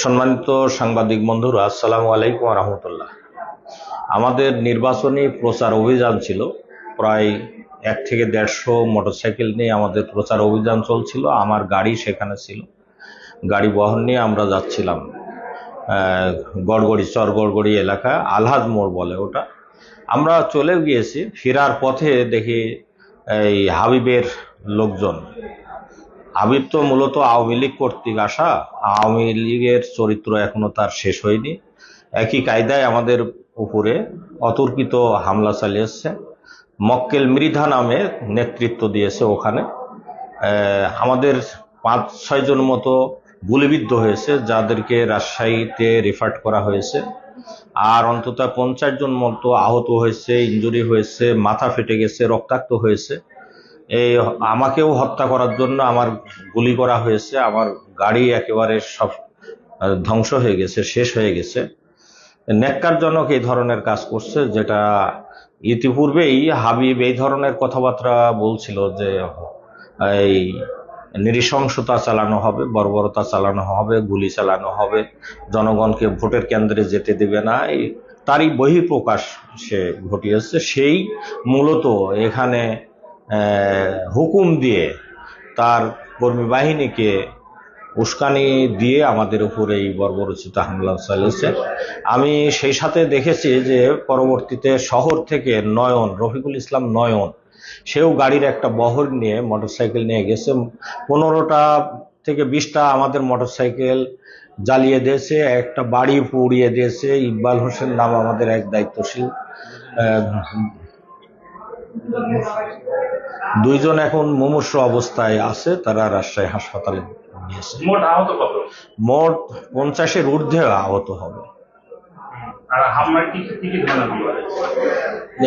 সম্মানিত সাংবাদিক বন্ধুরা, আসসালামু আলাইকুম রহমতুল্লাহ। আমাদের নির্বাচনী প্রচার অভিযান ছিল, প্রায় এক থেকে দেড়শো মোটরসাইকেল নিয়ে আমাদের প্রচার অভিযান চলছিল, আমার গাড়ি সেখানে ছিল। গাড়ি বহন নিয়ে আমরা যাচ্ছিলাম গড়গড়ি চর গড়গড়ি এলাকা আলহাদ মোড় বলে ওটা। আমরা চলে গিয়েছি, ফেরার পথে দেখি এই হাবিবের লোকজন। হাবিব তো মূলত আওয়ামী লীগ কর্তৃক আসা। আওয়ামী লীগের চরিত্র এখনও তার শেষ হয়নি। একই কায়দায় আমাদের উপরে অতর্কিত হামলা চালিয়েছে মক্কেল মৃধা নামে নেতৃত্ব দিয়েছে ওখানে। আমাদের পাঁচ ছয়জন মতো গুলিবিদ্ধ হয়েছে, যাদেরকে রাজশাহীতে রেফার করা হয়েছে। আর অন্তত পঞ্চাশ জন মতো আহত হয়েছে ইঞ্জুরি হয়েছে, মাথা ফেটে গেছে, রক্তাক্ত হয়েছে। এই আমাকেও হত্যা করার জন্য আমার গুলি করা হয়েছে। আমার গাড়ি একেবারে সব ধ্বংস হয়ে গেছে, শেষ হয়ে গেছে। ন্যাক্কারজনক এই ধরনের কাজ করছে, যেটা ইতিপূর্বেই হাবিব এই ধরনের কথাবার্তা বলছিল যে, এই নৃশংসতা চালানো হবে, বর্বরতা চালানো হবে, গুলি চালানো হবে, জনগণকে ভোটের কেন্দ্রে যেতে দেবে না। এই তারই বহিঃপ্রকাশ সে ঘটিয়েছে। সেই মূলত এখানে হুকুম দিয়ে তার কর্মী বাহিনীকে উস্কানি দিয়ে আমাদের উপর এই বর্বরচিত হামলা চালিয়েছে। আমি সেই সাথে দেখেছি যে পরবর্তীতে শহর থেকে নয়ন, রফিকুল ইসলাম নয়ন, সেও গাড়ির একটা বহর নিয়ে মোটরসাইকেল নিয়ে গেছে। পনেরোটা থেকে বিশটা আমাদের মোটরসাইকেল জ্বালিয়ে দিয়েছে, একটা বাড়ি পুড়িয়ে দিয়েছে। ইকবাল হোসেন নাম আমাদের এক দায়িত্বশীল দুইজন এখন মুমূর্ষ অবস্থায় আছে তারা রাজশাহী হাসপাতালে নিয়েছে। মোট আহত কত? মোট পঞ্চাশের ঊর্ধ্বে আহত হবে।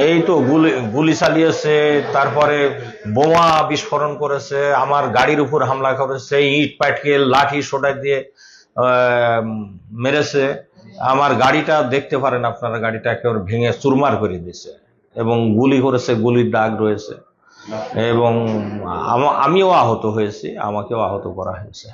এই তো গুলি গুলি চালিয়েছে তারপরে বোমা বিস্ফোরণ করেছে আমার গাড়ির উপর হামলা করেছে ইট পাটকেল লাঠি সোডা দিয়ে আহ, মেরেছে। আমার গাড়িটা দেখতে পারেন আপনারা গাড়িটা একেবারে ভেঙে চুরমার করে দিয়েছে এবং গুলি করেছে গুলির দাগ রয়েছে। এবং আমা- আমিও আহত হয়েছি আমাকেও আহত করা হয়েছে।